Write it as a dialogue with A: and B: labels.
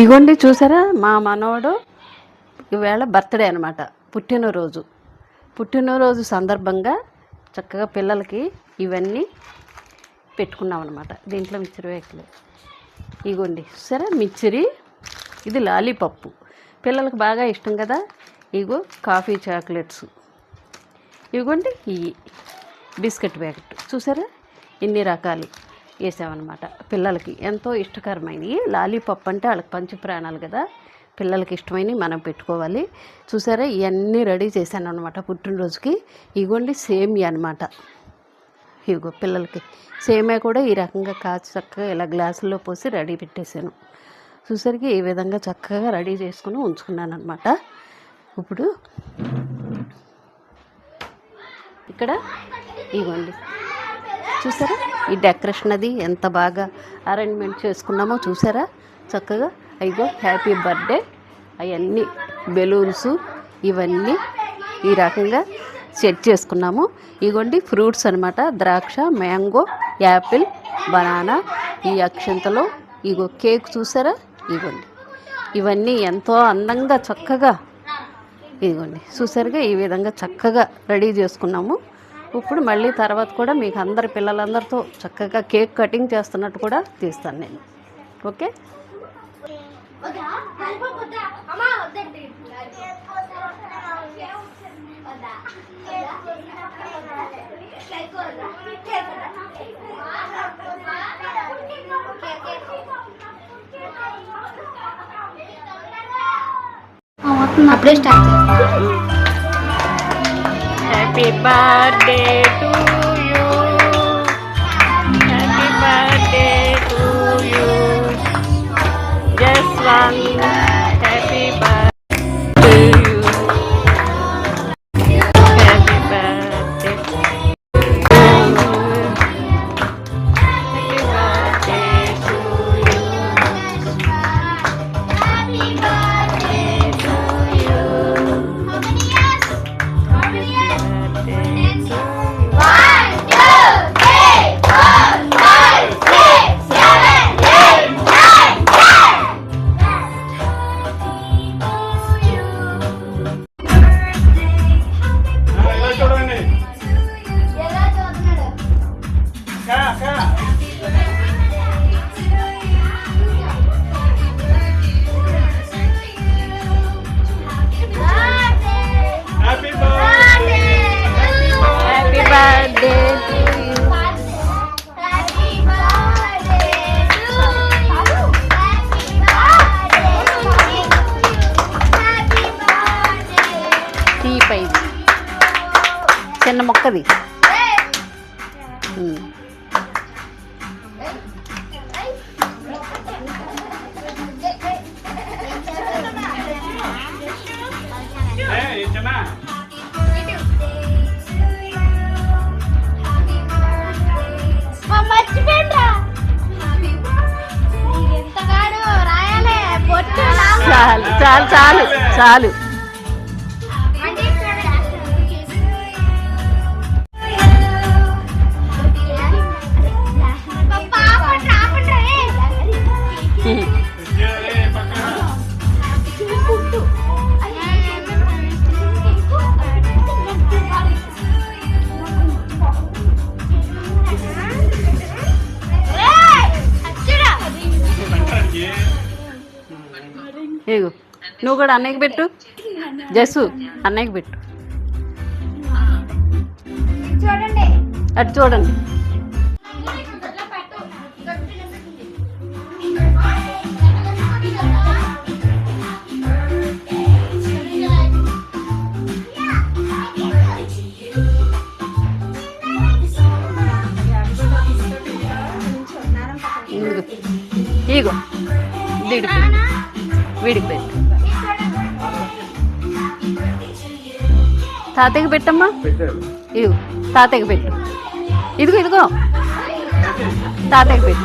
A: ఇగోండి చూసారా మా మనవడు ఈవేళ బర్త్డే అనమాట పుట్టినరోజు. పుట్టినరోజు సందర్భంగా చక్కగా పిల్లలకి ఇవన్నీ పెట్టుకున్నాం అనమాట దీంట్లో మిక్చర్ వేయట్లేదు ఇగోండి చూసారా మిక్చరి? ఇది లాలీపప్పు. పిల్లలకు బాగా ఇష్టం కదా? ఇగో కాఫీ చాక్లెట్స్. ఇవ్వండి ఇవి బిస్కెట్ ప్యాకెట్. చూసారా? ఇన్ని రకాలు. వేసామన్నమాట పిల్లలకి ఎంతో ఇష్టకరమైనవి లాలీపాప్ అంటే వాళ్ళకి పంచి ప్రాణాలు కదా. పిల్లలకి ఇష్టమైనవి మనం పెట్టుకోవాలి. చూసారా? ఇవన్నీ రెడీ చేశాను అనమాట పుట్టినరోజుకి. ఇగోండి సేమియా అనమాట ఇగో పిల్లలకి. సేమియా కూడా ఈ రకంగా కాచి చక్కగా ఇలా గ్లాసుల్లో పోసి రెడీ పెట్టేశాను. చూసరికి ఈ విధంగా చక్కగా రెడీ చేసుకుని ఉంచుకున్నాను అనమాట ఇప్పుడు ఇక్కడ ఇవ్వండి చూసారా? ఈ డెకరేషన్ అది ఎంత బాగా అరేంజ్మెంట్ చేసుకున్నామో చూసారా? చక్కగా అయ్యో హ్యాపీ బర్త్డే. అవన్నీ బెలూన్స్ ఇవన్నీ ఈ రకంగా సెట్ చేసుకున్నాము. ఇగోండి ఫ్రూట్స్ అనమాట ద్రాక్ష మ్యాంగో యాపిల్ బనానా ఈ అక్షంతలో ఇగో కేక్ చూసారా? ఇగోండి. ఇవన్నీ ఎంతో అందంగా చక్కగా ఇదిగోండి చూసారుగా? ఈ విధంగా చక్కగా రెడీ చేసుకున్నాము. ఇప్పుడు మళ్ళీ తర్వాత కూడా మీకు అందరి పిల్లలందరితో చక్కగా కేక్ కటింగ్ చేస్తున్నట్టు కూడా తీస్తాను నేను. ఓకే?
B: అప్పుడే స్టార్ట్
A: చేస్తాను. Happy birthday to చిన్న మొక్కది చాలు చాలు చాలు చాలు. ఇగో నువ్వు కూడా అన్నయ్యకి పెట్టు. జస్సు అన్నయ్యకి పెట్టు. అటు చూడండి. ఇగో. వీడికి పెట్టు. వీడికి పెట్టు తాతయ్యకి పెట్టమ్మా. ఇదిగో తాతయ్యకి పెట్టు. ఇదిగో ఇదిగో. తాతయ్యకి పెట్టు.